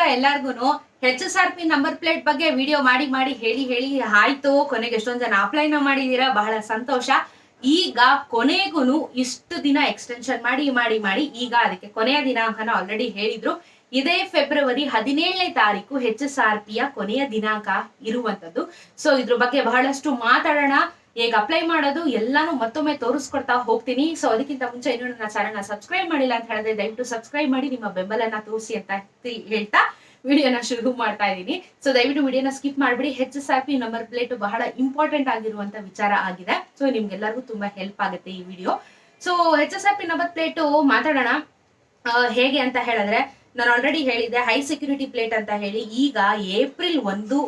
ನಮಸ್ಕಾರ ಎಲ್ಲಾರ್ಗು H S R P number plate ಬಗ್ಗೆ ವಿಡಿಯೋ ಮಾಡಿ ಮಾಡಿ ಹೇಳಿ ಹೇಳಿ ಆಯ್ತು. ಕೊನೆಗೆ ಎಷ್ಟೊಂದ್ ಜನ ಅಪ್ಲೈನ ಮಾಡಿದೀರಾ, ಬಹಳ ಸಂತೋಷ. ಈಗ ಕೊನೆಗೂ ಇಷ್ಟು ದಿನ ಎಕ್ಸ್ಟೆನ್ಷನ್ ಮಾಡಿ ಮಾಡಿ ಮಾಡಿ ಈಗ ಅದಕ್ಕೆ ಕೊನೆಯ ದಿನಾಂಕನ ಆಲ್ರೆಡಿ ಹೇಳಿದ್ರು. ಇದೇ ಫೆಬ್ರವರಿ ಹದಿನೇಳನೇ ತಾರೀಕು ಹೆಚ್ ಎಸ್ ಆರ್ ಪಿಯ ಕೊನೆಯ ದಿನಾಂಕ ಇರುವಂತದ್ದು. ಸೊ ಇದ್ರ ಬಗ್ಗೆ ಬಹಳಷ್ಟು ಮಾತಾಡೋಣ. ಈಗ ಅಪ್ಲೈ ಮಾಡೋದು ಎಲ್ಲಾನು ಮತ್ತೊಮ್ಮೆ ತೋರಿಸ್ಕೊಡ್ತಾ ಹೋಗ್ತೀನಿ. ಸೊ ಅದಕ್ಕಿಂತ ಮುಂಚೆ ಇನ್ನೂ ನನ್ನ ಚಾನಲ್ನ ಸಬ್ಸ್ಕ್ರೈಬ್ ಮಾಡಿಲ್ಲ ಅಂತ ಹೇಳಿದ್ರೆ ದಯವಿಟ್ಟು ಸಬ್ಸ್ಕ್ರೈಬ್ ಮಾಡಿ, ನಿಮ್ಮ ಬೆಂಬಲನ ತೋರಿಸಿ ಅಂತ ಹೇಳ್ತಾ ವಿಡಿಯೋನ ಶುರು ಮಾಡ್ತಾ ಇದ್ದೀನಿ. ಸೊ ದಯವಿಟ್ಟು ವಿಡಿಯೋನ ಸ್ಕಿಪ್ ಮಾಡಿಬಿಡಿ. H S R P number plate ಬಹಳ ಇಂಪಾರ್ಟೆಂಟ್ ಆಗಿರುವಂತ ವಿಚಾರ ಆಗಿದೆ. ಸೊ ನಿಮ್ಗೆಲ್ಲರಿಗೂ ತುಂಬಾ ಹೆಲ್ಪ್ ಆಗುತ್ತೆ ಈ video. So H S R P number plate ಮಾತಾಡೋಣ. ಹೇಗೆ ಅಂತ ಹೇಳಿದ್ರೆ, ನಾನು ಆಲ್ರೆಡಿ ಹೇಳಿದ್ದೆ ಹೈ ಸೆಕ್ಯೂರಿಟಿ ಪ್ಲೇಟ್ ಅಂತ ಹೇಳಿ ಈಗ ಏಪ್ರಿಲ್ ಒಂದು,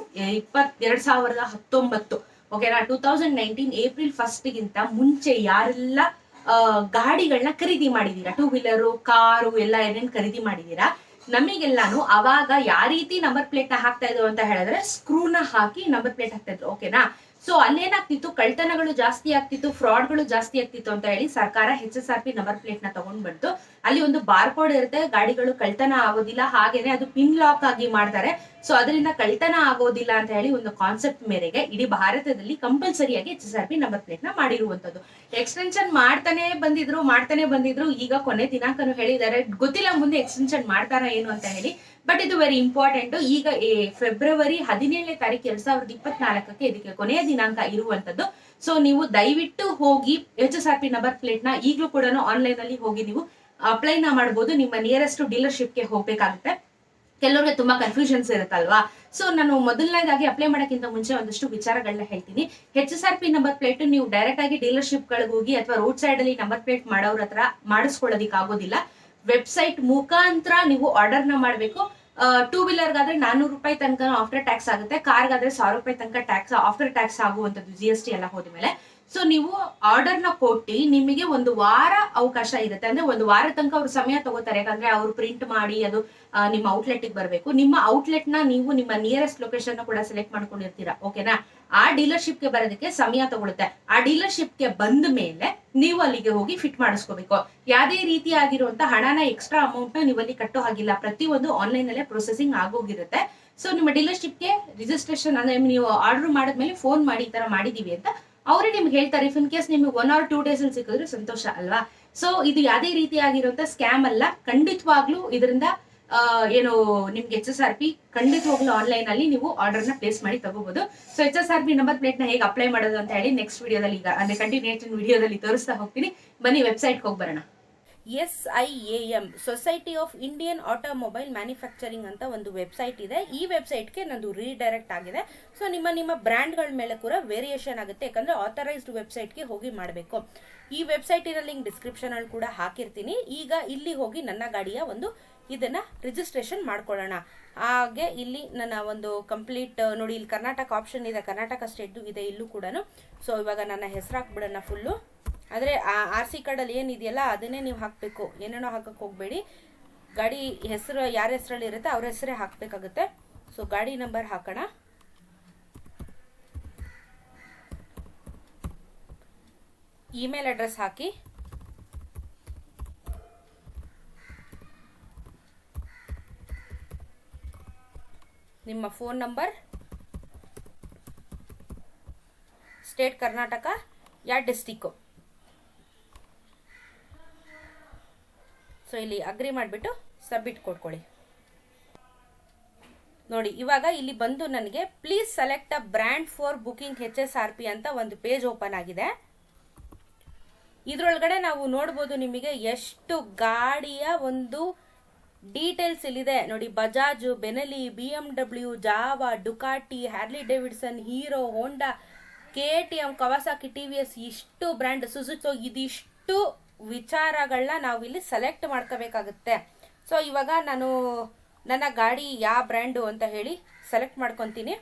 ಇಪ್ಪತ್ತೆರಡು ಸಾವಿರದ ಹತ್ತೊಂಬತ್ತು. ಓಕೆನಾ two thousand nineteen April first ಗಿಂತ ಮುಂಚೆ ಯಾರೆಲ್ಲ ಗಾಡಿಗಳನ್ನ ಖರೀದಿ ಮಾಡಿದೀರಾ? ಟೂ ವೀಲರು ಕಾರು ಎಲ್ಲ ಏನೇನ್ ಖರೀದಿ ಮಾಡಿದೀರಾ? ನಮಗೆಲ್ಲಾನು ಅವಾಗ ಯಾವ ರೀತಿ ನಂಬರ್ ಪ್ಲೇಟ್ನ ಹಾಕ್ತಾ ಇದ್ರು ಅಂತ ಹೇಳಿದ್ರೆ ಸ್ಕ್ರೂನ ಹಾಕಿ ನಂಬರ್ ಪ್ಲೇಟ್ ಹಾಕ್ತಾ ಇದ್ರು. ಓಕೆನಾ ಸೊ ಅಲ್ಲೇನಾಗ್ತಿತ್ತು? ಕಳ್ತನಗಳು ಜಾಸ್ತಿ ಆಗ್ತಿತ್ತು, ಫ್ರಾಡ್ಗಳು ಜಾಸ್ತಿ ಆಗ್ತಿತ್ತು ಅಂತ ಹೇಳಿ ಸರ್ಕಾರ H S R P number ಪ್ಲೇಟ್ನ ತಗೊಂಡ್ ಬಂತು. ಅಲ್ಲಿ ಒಂದು ಬಾರ್ ಕೋಡ್ ಇರುತ್ತೆ, ಗಾಡಿಗಳು ಕಳ್ತನ ಆಗೋದಿಲ್ಲ, ಹಾಗೇನೆ ಅದು ಪಿನ್ ಲಾಕ್ ಆಗಿ ಮಾಡ್ತಾರೆ. ಸೊ ಅದರಿಂದ ಕಳ್ತನ ಆಗೋದಿಲ್ಲ ಅಂತ ಹೇಳಿ ಒಂದು ಕಾನ್ಸೆಪ್ಟ್ ಮೇರೆಗೆ ಇಡೀ ಭಾರತದಲ್ಲಿ ಕಂಪಲ್ಸರಿಯಾಗಿ H S R P number ಪ್ಲೇಟ್ನ ಮಾಡಿರುವಂತದ್ದು ಎಕ್ಸ್ಟೆನ್ಷನ್ ಮಾಡ್ತಾನೆ ಬಂದಿದ್ರು ಮಾಡ್ತಾನೆ ಬಂದಿದ್ರು. ಈಗ ಕೊನೆ ದಿನಾಂಕನು ಹೇಳಿದ್ದಾರೆ. ಗೊತ್ತಿಲ್ಲ ಮುಂದೆ ಎಕ್ಸ್ಟೆನ್ಷನ್ ಮಾಡ್ತಾರ ಏನು ಅಂತ ಹೇಳಿ. ಬಟ್ ಇದು ವೆರಿ ಇಂಪಾರ್ಟೆಂಟ್ ಈಗ ಫೆಬ್ರವರಿ ಹದಿನೇಳನೇ ತಾರೀಕು ಎರಡ್ ಸಾವಿರದ ಇಪ್ಪತ್ನಾಲ್ಕಕ್ಕೆ ಇದಕ್ಕೆ ಕೊನೆಯ ದಿನಾಂಕ ಇರುವಂತದ್ದು. ಸೊ ನೀವು ದಯವಿಟ್ಟು ಹೋಗಿ H S R P number ಪ್ಲೇಟ್ನ ಈಗಲೂ ಕೂಡ ಆನ್ಲೈನ್ ಅಲ್ಲಿ ಹೋಗಿ ನೀವು ಅಪ್ಲೈನ ಮಾಡಬಹುದು ನಿಮ್ಮ ನಿಯರೆಸ್ಟ್ ಡೀಲರ್ಶಿಪ್ಗೆ ಹೋಗ್ಬೇಕಾಗುತ್ತೆ. ಕೆಲವ್ರಿಗೆ ತುಂಬಾ ಕನ್ಫ್ಯೂಷನ್ಸ್ ಇರುತ್ತಲ್ವಾ? ಸೊ ನಾನು ಮೊದಲನೇದಾಗಿ ಅಪ್ಲೈ ಮಾಡೋಕ್ಕಿಂತ ಮುಂಚೆ ಒಂದಷ್ಟು ವಿಚಾರಗಳನ್ನ ಹೇಳ್ತೀನಿ. H S R P number plate ನೀವು ಡೈರೆಕ್ಟ್ ಆಗಿ ಡೀಲರ್ಶಿಪ್ ಗಳಿಗೆ ಹೋಗಿ ಅಥವಾ ರೋಡ್ ಸೈಡ್ ಅಲ್ಲಿ ನಂಬರ್ ಪ್ಲೇಟ್ ಮಾಡೋರ ಹತ್ರ ಮಾಡಿಸ್ಕೊಳ್ಳೋದಿಕ್ ಆಗೋದಿಲ್ಲ ವೆಬ್ಸೈಟ್ ಮುಖಾಂತರ ನೀವು ಆರ್ಡರ್ನ ಮಾಡಬೇಕು. ಟೂ ವೀಲರ್ಗಾದ್ರೆ ನಾನ್ನೂರು ರೂಪಾಯಿ ತನಕ ಆಫ್ಟರ್ ಟ್ಯಾಕ್ಸ್ ಆಗುತ್ತೆ. ಕಾರ್ಗಾದ್ರೆ ಸಾವಿರ ರೂಪಾಯಿ ತನಕ ಟ್ಯಾಕ್ಸ್ ಆಫ್ಟರ್ ಟ್ಯಾಕ್ಸ್ ಆಗುವಂತದ್ದು ಜಿ ಎಸ್ ಟಿ ಎಲ್ಲ ಹೋದ್ಮೇಲೆ. ಸೊ ನೀವು ಆರ್ಡರ್ನ ಕೊಟ್ಟು ನಿಮಗೆ ಒಂದು ವಾರ ಅವಕಾಶ ಇರುತ್ತೆ. ಅಂದ್ರೆ ಒಂದು ವಾರ ತನಕ ಅವ್ರು ಸಮಯ ತಗೋತಾರೆ. ಯಾಕಂದ್ರೆ ಅವ್ರು ಪ್ರಿಂಟ್ ಮಾಡಿ ಅದು ನಿಮ್ಮ ಔಟ್ಲೆಟ್ಗೆ ಬರಬೇಕು. ನಿಮ್ಮ ಔಟ್ಲೆಟ್ನ ನೀವು ನಿಮ್ಮ ನಿಯರೆಸ್ಟ್ ಲೊಕೇಶನ್ ಕೂಡ ಸೆಲೆಕ್ಟ್ ಮಾಡ್ಕೊಂಡಿರ್ತೀರಾ. ಓಕೆನಾ ಆ ಡೀಲರ್ಶಿಪ್ಗೆ ಬರೋದಕ್ಕೆ ಸಮಯ ತಗೊಳುತ್ತೆ. ಆ ಡೀಲರ್ಶಿಪ್ಗೆ ಬಂದ ಮೇಲೆ ನೀವು ಅಲ್ಲಿಗೆ ಹೋಗಿ ಫಿಟ್ ಮಾಡಿಸ್ಕೋಬೇಕು. ಯಾವುದೇ ರೀತಿಯಾಗಿರುವಂತ ಹಣನ ಎಕ್ಸ್ಟ್ರಾ ಅಮೌಂಟ್ನ ನೀವು ಅಲ್ಲಿ ಕಟ್ಟೋ ಹಾಗಿಲ್ಲ. ಪ್ರತಿಯೊಂದು ಆನ್ಲೈನ್ ಅಲ್ಲೇ ಪ್ರೊಸೆಸಿಂಗ್ ಆಗೋಗಿರುತ್ತೆ. ಸೊ ನಿಮ್ಮ ಡೀಲರ್ಶಿಪ್ಗೆ ರಿಜಿಸ್ಟ್ರೇಷನ್ ಅಂದ್ರೆ ನೀವು ಆರ್ಡರ್ ಮಾಡಿದ್ಮೇಲೆ ಫೋನ್ ಮಾಡಿ ಈ ತರ ಮಾಡಿದೀವಿ ಅಂತ ಅವರೇ ನಿಮ್ಗೆ ಹೇಳ್ತಾರೆ ಇಫ್ ಇನ್ ಕೇಸ್ ನಿಮಗೆ ಒನ್ ಆರ್ ಟೂ ಡೇಸ್ ಅಲ್ಲಿ ಸಿಕ್ಕಿದ್ರೆ ಸಂತೋಷ ಅಲ್ವಾ? ಸೊ ಇದು ಯಾವುದೇ ರೀತಿಯಾಗಿರುವಂತ ಸ್ಕ್ಯಾಮ್ ಅಲ್ಲ. ಖಂಡಿತವಾಗ್ಲೂ ಇದರಿಂದ ಏನು ನಿಮ್ಗೆ ಎಚ್ ಎಸ್ ಆರ್ ಪಿ ಖಂಡಿತವಾಗ್ಲೂ ಆನ್ಲೈನ್ ಅಲ್ಲಿ ನೀವು ಆರ್ಡರ್ನ ಪ್ಲೇಸ್ ಮಾಡಿ ತಗೋಬಹುದು so H S R P number ಪ್ಲೇಟ್ನ ಹೇಗೆ ಅಪ್ಲೈ ಮಾಡೋದು ಅಂತ ಹೇಳಿ ನೆಕ್ಸ್ಟ್ ವಿಡಿಯೋದಲ್ಲಿ ಈಗ, ಅಂದ್ರೆ ಕಂಟಿನ್ಯೂಷನ್ ವಿಡಿಯೋದಲ್ಲಿ ತೋರಿಸ್ತಾ ಹೋಗ್ತೀನಿ. ಬನ್ನಿ ವೆಬ್ಸೈಟ್ ಹೋಗಿ ಬರೋಣ. S I A M society of Indian automobile manufacturing ಅಂತ ಒಂದು ವೆಬ್ಸೈಟ್ ಇದೆ. ಈ ವೆಬ್ಸೈಟ್ಗೆ ನಂದು ರೀಡೈರೆಕ್ಟ್ ಆಗಿದೆ. ಸೊ ನಿಮ್ಮ ನಿಮ್ಮ ಬ್ರ್ಯಾಂಡ್ಗಳ ಮೇಲೆ ಕೂಡ ವೇರಿಯೇಷನ್ ಆಗುತ್ತೆ. ಯಾಕಂದ್ರೆ ಆಥರೈಸ್ಡ್ ವೆಬ್ಸೈಟ್ಗೆ ಹೋಗಿ ಮಾಡಬೇಕು. ಈ ವೆಬ್ಸೈಟಿನ ಲಿಂಕ್ ಡಿಸ್ಕ್ರಿಪ್ಷನ್ ಅಲ್ಲಿ ಕೂಡ ಹಾಕಿರ್ತೀನಿ. ಈಗ ಇಲ್ಲಿ ಹೋಗಿ ನನ್ನ ಗಾಡಿಯ ಒಂದು ಇದನ್ನ ರಿಜಿಸ್ಟ್ರೇಷನ್ ಮಾಡ್ಕೊಳ್ಳೋಣ. ಹಾಗೆ ಇಲ್ಲಿ ನನ್ನ ಒಂದು ಕಂಪ್ಲೀಟ್ ನೋಡಿ, ಇಲ್ಲಿ ಕರ್ನಾಟಕ ಆಪ್ಷನ್ ಇದೆ. ಕರ್ನಾಟಕ ಸ್ಟೇಟ್ದು ಇದೆ ಇಲ್ಲೂ ಕೂಡ ಸೊ ಇವಾಗ ನನ್ನ ಹೆಸರು ಹಾಕ್ಬಿಡೋಣ ಫುಲ್ಲು ಆದರೆ ಆರ್ ಸಿ ಕಾರ್ಡಲ್ಲಿ ಏನಿದೆಯಲ್ಲ, ಅದನ್ನೇ ನೀವು ಹಾಕಬೇಕು. ಏನೇನೋ ಹಾಕಕ್ಕೆ ಹೋಗಬೇಡಿ. ಗಾಡಿ ಹೆಸರು ಯಾರ ಹೆಸರಲ್ಲಿ ಇರುತ್ತೆ ಅವ್ರ ಹೆಸರೇ ಹಾಕಬೇಕಾಗುತ್ತೆ. ಸೊ ಗಾಡಿ ನಂಬರ್ ಹಾಕೋಣ. ಇಮೇಲ್ ಅಡ್ರೆಸ್ ಹಾಕಿ. ನಿಮ್ಮ ಫೋನ್ ನಂಬರ್. ಸ್ಟೇಟ್ ಕರ್ನಾಟಕ ಯಾ ಡಿಸ್ಟಿಕ್ಕು? ಸೊ ಇಲ್ಲಿ ಅಗ್ರಿ ಮಾಡಿಬಿಟ್ಟು ಸಬ್ಮಿಟ್ ಕೊಟ್ಕೊಳ್ಳಿ. ನೋಡಿ, ಇವಾಗ ಇಲ್ಲಿ ಬಂದು ನನಗೆ please select a brand for booking H S R P ಅಂತ ಒಂದು ಪೇಜ್ ಓಪನ್ ಆಗಿದೆ. ಇದರೊಳಗಡೆ ನಾವು ನೋಡ್ಬೋದು ನಿಮಗೆ ಎಷ್ಟು ಗಾಡಿಯ ಒಂದು ಡೀಟೇಲ್ಸ್ ಇಲ್ಲಿದೆ. ನೋಡಿ Bajaj Benelli B M W Jawa Ducati Harley Davidson Hero Honda K T M Kawasaki T V S ಇಷ್ಟು ಬ್ರ್ಯಾಂಡ್ ಸುಜುಕಿ ಇದಿಷ್ಟು ವಿಚಾರಗಳನ್ನ ನಾವು ಇಲ್ಲಿ ಸೆಲೆಕ್ಟ್ ಮಾಡ್ಕೋಬೇಕಾಗುತ್ತೆ. ಸೊ ಇವಾಗ ನಾನು ನನ್ನ ಗಾಡಿ ಯಾವ ಬ್ರ್ಯಾಂಡು ಅಂತ ಹೇಳಿ ಸೆಲೆಕ್ಟ್ ಮಾಡ್ಕೊತೀನಿ.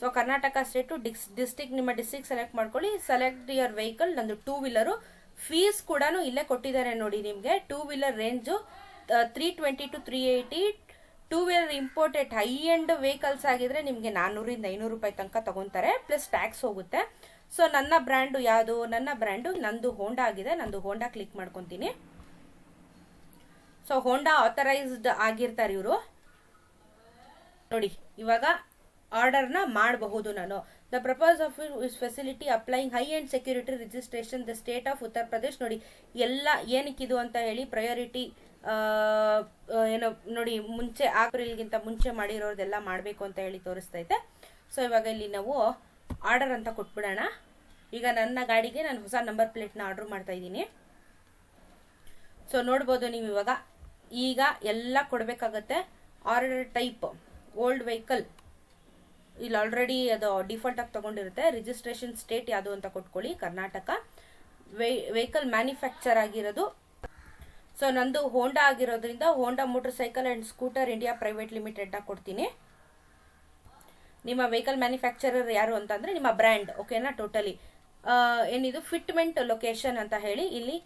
ಸೊ ಕರ್ನಾಟಕ ಸ್ಟೇಟು ಡಿಸ್ ಡಿಸ್ಟಿಕ್ ನಿಮ್ಮ ಡಿಸ್ಟಿಕ್ ಸೆಲೆಕ್ಟ್ ಮಾಡ್ಕೊಳ್ಳಿ. ಸೆಲೆಕ್ಟ್ ಯುವರ್ ವೆಹಿಕಲ್ ನಂದು ಟೂ ವೀಲರು ಫೀಸ್ ಕೂಡ ಇಲ್ಲೇ ಕೊಟ್ಟಿದ್ದಾರೆ ನೋಡಿ ನಿಮಗೆ. Two wheeler range three twenty to three eighty two wheeler imported high end vehicles ಆಗಿದ್ರೆ ನಿಮಗೆ ನಾನ್ನೂರಿಂದ ಐನೂರು ರೂಪಾಯಿ ತನಕ ತಗೊಂತಾರೆ. ಪ್ಲಸ್ ಟ್ಯಾಕ್ಸ್ ಹೋಗುತ್ತೆ. ಸೊ ನನ್ನ ಬ್ರ್ಯಾಂಡು ಯಾವುದು? ನನ್ನ ಬ್ರ್ಯಾಂಡು ನಂದು ಹೋಂಡಾ ಆಗಿದೆ. ನಂದು ಹೋಂಡಾ ಕ್ಲಿಕ್ ಮಾಡ್ಕೊತೀನಿ. ಸೊ ಹೋಂಡಾ ಆಥರೈಸ್ಡ್ ಆಗಿರ್ತಾರೆ ಇವರು. ನೋಡಿ, ಇವಾಗ ಆರ್ಡರ್ನ ಮಾಡಬಹುದು ನಾನು. The purpose of is facility applying high and security registration the state of Uttar Pradesh ನೋಡಿ, ಎಲ್ಲ ಏನಕ್ಕಿದು ಅಂತ ಹೇಳಿ ಪ್ರಯಾರಿಟಿ ಏನೋ, ನೋಡಿ, ಮುಂಚೆ ಆಪ್ರಿಲ್ಗಿಂತ ಮುಂಚೆ ಮಾಡಿರೋದೆಲ್ಲ ಮಾಡಬೇಕು ಅಂತ ಹೇಳಿ ತೋರಿಸ್ತೈತೆ. ಸೊ ಇವಾಗ ಇಲ್ಲಿ ನಾವು ಆರ್ಡರ್ ಅಂತ ಕೊಟ್ಬಿಡೋಣ. ಈಗ ನನ್ನ ಗಾಡಿಗೆ ನಾನು ಹೊಸ ನಂಬರ್ ಪ್ಲೇಟ್ನ ಆರ್ಡರ್ ಮಾಡ್ತಾ ಇದ್ದೀನಿ. ಸೊ ನೋಡ್ಬೋದು ನೀವು ಇವಾಗ. ಈಗ ಎಲ್ಲ ಕೊಡಬೇಕಾಗತ್ತೆ. Order type, old vehicle. ಇಲ್ಲಿ ಆಲ್ರೆಡಿ ಅದು ಡಿಫಾಲ್ಟ್ ಆಗಿ ತಗೊಂಡಿರುತ್ತೆ. ರಿಜಿಸ್ಟ್ರೇಷನ್ ಸ್ಟೇಟ್ ಯಾವುದು ಅಂತ ಕೊಟ್ಕೊಳ್ಳಿ, ಕರ್ನಾಟಕ. ವೆಹಿಕಲ್ ಮ್ಯಾನುಫ್ಯಾಕ್ಚರ್ ಆಗಿರೋದು. ಸೊ ನಂದು ಹೋಂಡಾ ಆಗಿರೋದ್ರಿಂದ Honda motorcycle and scooter India private limited ಕೊಡ್ತೀನಿ. ನಿಮ್ಮ ವೆಹಿಕಲ್ ಮ್ಯಾನುಫ್ಯಾಕ್ಚರರ್ ಯಾರು ಅಂತಂದ್ರೆ ನಿಮ್ಮ ಬ್ರ್ಯಾಂಡ್ ಓಕೆನಾ ಟೋಟಲಿ ಏನಿದು? ಫಿಟ್ಮೆಂಟ್ ಲೊಕೇಶನ್ ಅಂತ ಹೇಳಿ ಇಲ್ಲಿ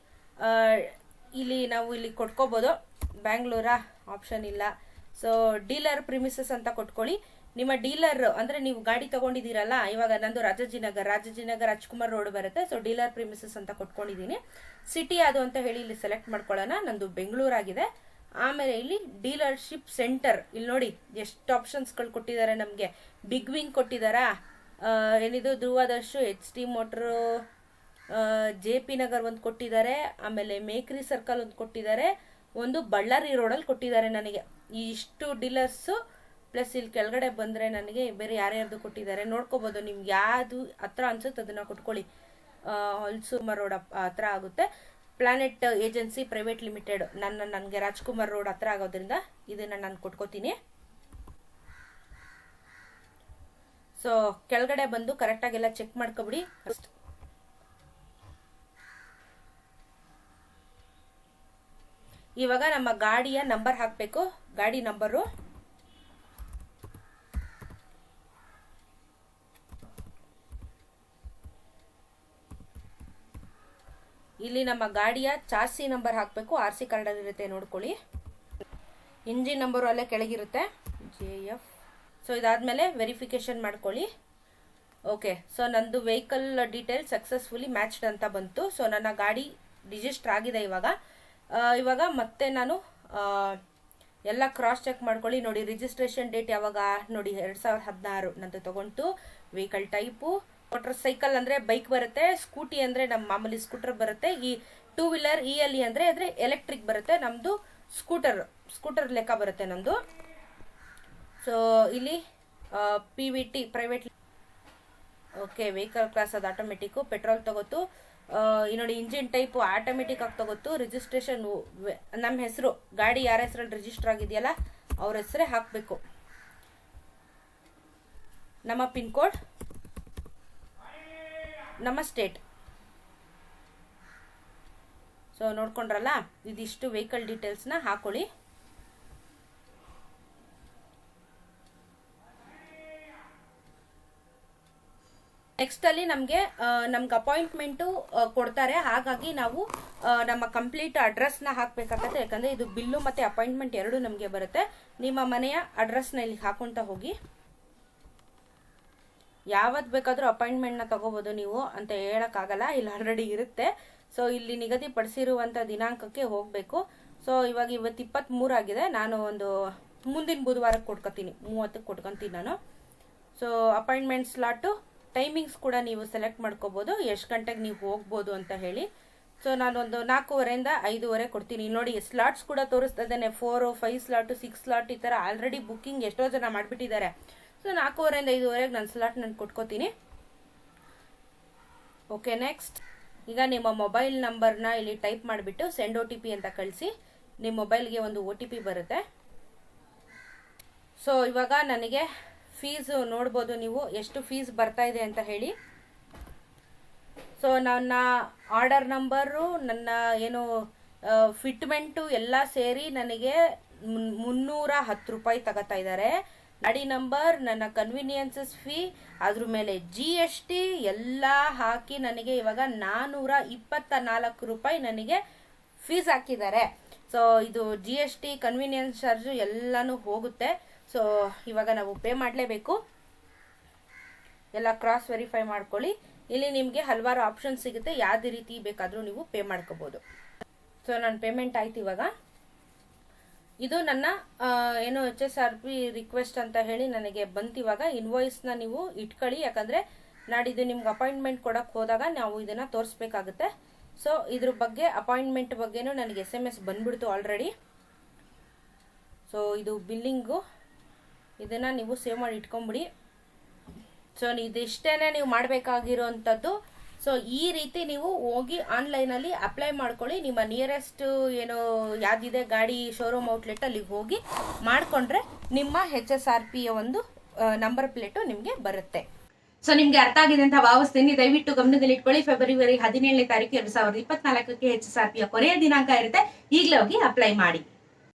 ಇಲ್ಲಿ ನಾವು ಇಲ್ಲಿ ಕೊಟ್ಕೋಬೋದು ಬ್ಯಾಂಗ್ಳೂರಾ ಆಪ್ಷನ್ ಇಲ್ಲ. ಸೊ ಡೀಲರ್ ಪ್ರಿಮಿಸಸ್ ಅಂತ ಕೊಟ್ಕೊಳ್ಳಿ. ನಿಮ್ಮ ಡೀಲರ್ ಅಂದ್ರೆ ನೀವು ಗಾಡಿ ತಗೊಂಡಿದ್ದೀರಲ್ಲ, ಇವಾಗ ನಂದು ರಾಜಾಜಿನಗರ್ ರಾಜಾಜಿನಗರ್ ರಾಜ್ಕುಮಾರ್ ರೋಡ್ ಬರುತ್ತೆ. ಸೊ ಡೀಲರ್ ಪ್ರಿಮಿಸಸ್ ಅಂತ ಕೊಟ್ಕೊಂಡಿದ್ದೀನಿ. ಸಿಟಿ ಅದು ಅಂತ ಹೇಳಿ ಇಲ್ಲಿ ಸೆಲೆಕ್ಟ್ ಮಾಡ್ಕೊಳ್ಳೋಣ. ನಂದು ಬೆಂಗಳೂರಾಗಿದೆ. ಆಮೇಲೆ ಇಲ್ಲಿ ಡೀಲರ್ಶಿಪ್ ಸೆಂಟರ್. ಇಲ್ಲಿ ನೋಡಿ, ಎಷ್ಟು ಆಪ್ಷನ್ಸ್ಗಳು ಕೊಟ್ಟಿದ್ದಾರೆ ನಮಗೆ. ಬಿಗ್ ವಿಂಗ್ ಕೊಟ್ಟಿದ್ದಾರಾ? ಏನಿದು ಧ್ರುವದರ್ಶು H T motor J P Nagar ಒಂದು ಕೊಟ್ಟಿದ್ದಾರೆ. ಆಮೇಲೆ ಮೇಕ್ರಿ ಸರ್ಕಲ್ ಒಂದು ಕೊಟ್ಟಿದ್ದಾರೆ. ಒಂದು ಬಳ್ಳಾರಿ ರೋಡಲ್ಲಿ ಕೊಟ್ಟಿದ್ದಾರೆ ನನಗೆ. ಇಷ್ಟು ಡೀಲರ್ಸು, ಪ್ಲಸ್ ಇಲ್ಲಿ ಕೆಳಗಡೆ ಬಂದರೆ ನನಗೆ ಬೇರೆ ಯಾರ್ಯಾರ್ದು ಕೊಟ್ಟಿದ್ದಾರೆ. ನೋಡ್ಕೋಬೋದು, ನಿಮ್ಗೆ ಯಾವುದು ಹತ್ರ ಅನ್ಸುತ್ತೆ ಅದನ್ನು ಕೊಟ್ಕೊಳ್ಳಿ. ಮರೋಡ ರೋಡ್ ಹತ್ರ ಆಗುತ್ತೆ. ಪ್ಲಾನೆಟ್ ಏಜೆನ್ಸಿ ಪ್ರೈವೇಟ್ ಲಿಮಿಟೆಡ್ ನನ್ನ, ನನಗೆ ರಾಜ್ಕುಮಾರ್ ರೋಡ್ ಹತ್ರ ಆಗೋದ್ರಿಂದ ಇದನ್ನು ನಾನು ಕೊಟ್ಕೋತೀನಿ. ಸೊ ಕೆಳಗಡೆ ಬಂದು ಕರೆಕ್ಟಾಗೆಲ್ಲ ಚೆಕ್ ಮಾಡ್ಕೊಬಿಡಿ. ಇವಾಗ ನಮ್ಮ ಗಾಡಿಯ ನಂಬರ್ ಹಾಕಬೇಕು. ಗಾಡಿ ನಂಬರು ಇಲ್ಲಿ ನಮ್ಮ ಗಾಡಿಯ ಚಾರ್ಸಿ ನಂಬರ್ ಹಾಕಬೇಕು. ಆರ್ ಸಿ ಕಾರ್ಡ್ ಇರುತ್ತೆ ನೋಡ್ಕೊಳ್ಳಿ. ಇಂಜಿನ್ ನಂಬರು ಅಲ್ಲೇ ಕೆಳಗಿರುತ್ತೆ. ಜೆ ಎಫ್ ಸೊ ಇದಾದಮೇಲೆ ವೆರಿಫಿಕೇಶನ್ ಮಾಡ್ಕೊಳ್ಳಿ. ಓಕೆ ಸೊ ನಂದು ವೆಹಿಕಲ್ ಡೀಟೇಲ್ ಸಕ್ಸಸ್ಫುಲಿ ಮ್ಯಾಚ್ಡ್ ಅಂತ ಬಂತು. ಸೊ ನನ್ನ ಗಾಡಿ ರಿಜಿಸ್ಟರ್ ಆಗಿದೆ ಇವಾಗ. ಇವಾಗ ಮತ್ತೆ ನಾನು ಎಲ್ಲ ಕ್ರಾಸ್ ಚೆಕ್ ಮಾಡ್ಕೊಳ್ಳಿ. ನೋಡಿ ರಿಜಿಸ್ಟ್ರೇಷನ್ ಡೇಟ್ ಯಾವಾಗ? ನೋಡಿ, ಎರಡು ಸಾವಿರದ ಹದಿನಾರು ನಂದು ತಗೊಂಡು ವೆಹಿಕಲ್ ಟೈಪು ಮೋಟರ್ ಸೈಕಲ್ ಅಂದರೆ ಬೈಕ್ ಬರುತ್ತೆ, ಸ್ಕೂಟಿ ಅಂದರೆ ನಮ್ಮ ಮಾಮೂಲಿ ಸ್ಕೂಟರ್ ಬರುತ್ತೆ, ಈ ಟೂ ವೀಲರ್ ಇ ಎಲ್ ಅಂದ್ರೆ ಅಂದರೆ ಎಲೆಕ್ಟ್ರಿಕ್ ಬರುತ್ತೆ ನಮ್ಮದು ಸ್ಕೂಟರ್ ಸ್ಕೂಟರ್ ಲೆಕ್ಕ ಬರುತ್ತೆ ನಮ್ಮದು ಸೊ ಇಲ್ಲಿ P V T private okay vehicle class ಅದು ಆಟೋಮೆಟಿಕ್ಕು ಪೆಟ್ರೋಲ್ ತಗೋತು. ಈ ನೋಡಿ ಇಂಜಿನ್ ಟೈಪು ಆಟೋಮೆಟಿಕ್ ಆಗಿ ತಗೋತು. ರಿಜಿಸ್ಟ್ರೇಷನ್ ನಮ್ಮ ಹೆಸರು, ಗಾಡಿ ಯಾರ ಹೆಸರಲ್ಲಿ ರಿಜಿಸ್ಟರ್ ಆಗಿದೆಯಲ್ಲ, ಅವ್ರ ಹೆಸರೇ ಹಾಕಬೇಕು. ನಮ್ಮ ಪಿನ್ ಕೋಡ್ ನಮ್ಮ ಸ್ಟೇಟ್ ಸೊ ನೋಡ್ಕೊಂಡ್ರಲ್ಲ? ಇದಿಷ್ಟು ವೆಹಿಕಲ್ ಡೀಟೇಲ್ಸ್ನ ಹಾಕೊಳ್ಳಿ. ನೆಕ್ಸ್ಟ್ ಅಲ್ಲಿ ನಮಗೆ ನಮ್ಗೆ ಅಪಾಯಿಂಟ್ಮೆಂಟು ಕೊಡ್ತಾರೆ. ಹಾಗಾಗಿ ನಾವು ನಮ್ಮ ಕಂಪ್ಲೀಟ್ ಅಡ್ರೆಸ್ನ ಹಾಕಬೇಕಾಗತ್ತೆ. ಯಾಕಂದ್ರೆ ಇದು ಬಿಲ್ಲು ಮತ್ತೆ ಅಪಾಯಿಂಟ್ಮೆಂಟ್ ಎರಡು ನಮಗೆ ಬರುತ್ತೆ. ನಿಮ್ಮ ಮನೆಯ ಅಡ್ರೆಸ್ನ ಇಲ್ಲಿ ಹಾಕೊಂತ ಹೋಗಿ. ಯಾವತ್ತು ಬೇಕಾದರೂ ಅಪಾಯಿಂಟ್ಮೆಂಟ್ನ ತಗೋಬೋದು ನೀವು ಅಂತ ಹೇಳೋಕ್ಕಾಗಲ್ಲ, ಇಲ್ಲಿ ಆಲ್ರೆಡಿ ಇರುತ್ತೆ. ಸೊ ಇಲ್ಲಿ ನಿಗದಿಪಡಿಸಿರುವಂಥ ದಿನಾಂಕಕ್ಕೆ ಹೋಗಬೇಕು. ಸೊ ಇವಾಗ ಇವತ್ತು ಇಪ್ಪತ್ತ್ಮೂರು ಆಗಿದೆ. ನಾನು ಒಂದು ಮುಂದಿನ ಬುಧವಾರಕ್ಕೆ ಕೊಟ್ಕೊತೀನಿ. ಮೂವತ್ತಕ್ಕೆ ಕೊಟ್ಕೊತೀನಿ ನಾನು. ಸೊ ಅಪಾಯಿಂಟ್ಮೆಂಟ್ ಸ್ಲಾಟು ಟೈಮಿಂಗ್ಸ್ ಕೂಡ ನೀವು ಸೆಲೆಕ್ಟ್ ಮಾಡ್ಕೋಬೋದು. ಎಷ್ಟು ಗಂಟೆಗೆ ನೀವು ಹೋಗ್ಬೋದು ಅಂತ ಹೇಳಿ. ಸೊ ನಾನೊಂದು ನಾಲ್ಕೂವರೆಯಿಂದ ಐದೂವರೆ ಕೊಡ್ತೀನಿ. ನೋಡಿ ಸ್ಲಾಟ್ಸ್ ಕೂಡ ತೋರಿಸ್ತಾ ಇದ್ದೇನೆ. Four five slot six slot ಈ ಥರ ಆಲ್ರೆಡಿ ಬುಕ್ಕಿಂಗ್ ಎಷ್ಟೋ ಜನ ಮಾಡಿಬಿಟ್ಟಿದ್ದಾರೆ. ಸೊ ನಾಲ್ಕೂವರೆಯಿಂದ ಐದುವರೆಗೆ ನಾನು ಸ್ಲಾಟ್ ನಾನು ಕೊಟ್ಕೋತೀನಿ. ಓಕೆ ನೆಕ್ಸ್ಟ್ ಈಗ ನಿಮ್ಮ ಮೊಬೈಲ್ ನಂಬರ್ನ ಇಲ್ಲಿ ಟೈಪ್ ಮಾಡಿಬಿಟ್ಟು ಸೆಂಡ್ ಒ ಅಂತ ಕಳಿಸಿ. ನಿಮ್ಮ ಮೊಬೈಲ್ಗೆ ಒಂದು ಒ ಬರುತ್ತೆ. ಸೊ ಇವಾಗ ನನಗೆ ಫೀಸು ನೋಡ್ಬೋದು ನೀವು, ಎಷ್ಟು ಫೀಸ್ ಬರ್ತಾ ಇದೆ ಅಂತ ಹೇಳಿ. ಸೊ ನನ್ನ ಆರ್ಡರ್ ನಂಬರು ನನ್ನ ಏನು ಫಿಟ್ಮೆಂಟು ಎಲ್ಲ ಸೇರಿ ನನಗೆ ಮುನ್- ಮುನ್ನೂರ ಹತ್ತು ರೂಪಾಯಿ ತಗೋತಾ ಇದ್ದಾರೆ. ಗಾಡಿ ನಂಬರ್, ನನ್ನ ಕನ್ವಿನಿಯನ್ಸಸ್ ಫೀ ಅದ್ರ ಮೇಲೆ ಜಿ ಎಸ್ ಟಿ ಎಲ್ಲ ಹಾಕಿ ನನಗೆ ಇವಾಗ ನಾನ್ನೂರ ಇಪ್ಪತ್ತ ನಾಲ್ಕು ರೂಪಾಯಿ ನನಗೆ ಫೀಸ್ ಹಾಕಿದ್ದಾರೆ. ಸೊ ಇದು G S T convenience charge ಎಲ್ಲನೂ ಹೋಗುತ್ತೆ. ಸೊ ಇವಾಗ ನಾವು ಪೇ ಮಾಡಲೇಬೇಕು. ಎಲ್ಲ ಕ್ರಾಸ್ ವೆರಿಫೈ ಮಾಡ್ಕೊಳ್ಳಿ. ಇಲ್ಲಿ ನಿಮಗೆ ಹಲವಾರು ಆಪ್ಷನ್ ಸಿಗುತ್ತೆ. ಯಾವುದೇ ರೀತಿ ಬೇಕಾದರೂ ನೀವು ಪೇ ಮಾಡ್ಕೋಬೋದು. ಸೊ ನಾನು ಪೇಮೆಂಟ್ ಆಯ್ತು ಇವಾಗ. ಇದು ನನ್ನ ಏನು H S R P request ಅಂತ ಹೇಳಿ ನನಗೆ ಬಂತಿವಾಗ ಇನ್ವಾಯ್ಸ್ನ ನೀವು ಇಟ್ಕೊಳ್ಳಿ. ಯಾಕಂದ್ರೆ ನಾಡಿದ್ದು ನಿಮ್ಗೆ ಅಪಾಯಿಂಟ್ಮೆಂಟ್ ಕೊಡಕ್ಕೆ ಹೋದಾಗ ನಾವು ಇದನ್ನ ತೋರಿಸ್ಬೇಕಾಗುತ್ತೆ. ಸೊ ಇದ್ರ ಬಗ್ಗೆ ಅಪಾಯಿಂಟ್ಮೆಂಟ್ ಬಗ್ಗೆನೂ ನನಗೆ ಎಸ್ ಎಂ ಎಸ್ ಬಂದ್ಬಿಡ್ತು ಆಲ್ರೆಡಿ ಸೊ ಇದು ಬಿಲ್ಲಿಂಗು ಇದನ್ನ ನೀವು ಸೇವ್ ಮಾಡಿ ಇಟ್ಕೊಂಬಿಡಿ. ಸೊ ಇದಿಷ್ಟೇ ನೀವು ಮಾಡಬೇಕಾಗಿರೋಂಥದ್ದು. ಸೊ ಈ ರೀತಿ ನೀವು ಹೋಗಿ ಆನ್ಲೈನಲ್ಲಿ ಅಪ್ಲೈ ಮಾಡ್ಕೊಳ್ಳಿ. ನಿಮ್ಮ ನಿಯರೆಸ್ಟ್ ಏನು ಯಾವ್ದಿದೆ ಗಾಡಿ ಶೋರೂಮ್ ಔಟ್ಲೆಟ್ ಅಲ್ಲಿಗೆ ಹೋಗಿ ಮಾಡಿಕೊಂಡ್ರೆ ನಿಮ್ಮ ಹೆಚ್ ಎಸ್ ಆರ್ ಪಿಯ ಒಂದು ನಂಬರ್ ಪ್ಲೇಟು ನಿಮಗೆ ಬರುತ್ತೆ. ಸೊ ನಿಮ್ಗೆ ಅರ್ಥ ಆಗಿದೆ ಅಂತ ಭಾವಿಸ್ತೀನಿ. ದಯವಿಟ್ಟು ಗಮನದಲ್ಲಿ ಇಟ್ಕೊಳ್ಳಿ. ಫೆಬ್ರವರಿ ಹದಿನೇಳನೇ ತಾರೀಕು ಎರಡ್ ಸಾವಿರದ ಇಪ್ಪತ್ನಾಲ್ಕಕ್ಕೆ ಎಚ್ ಎಸ್ ಆರ್ ಪಿಯ ಕೊನೆಯ ದಿನಾಂಕ ಇರುತ್ತೆ. ಈಗಲೇ ಹೋಗಿ ಅಪ್ಲೈ ಮಾಡಿ.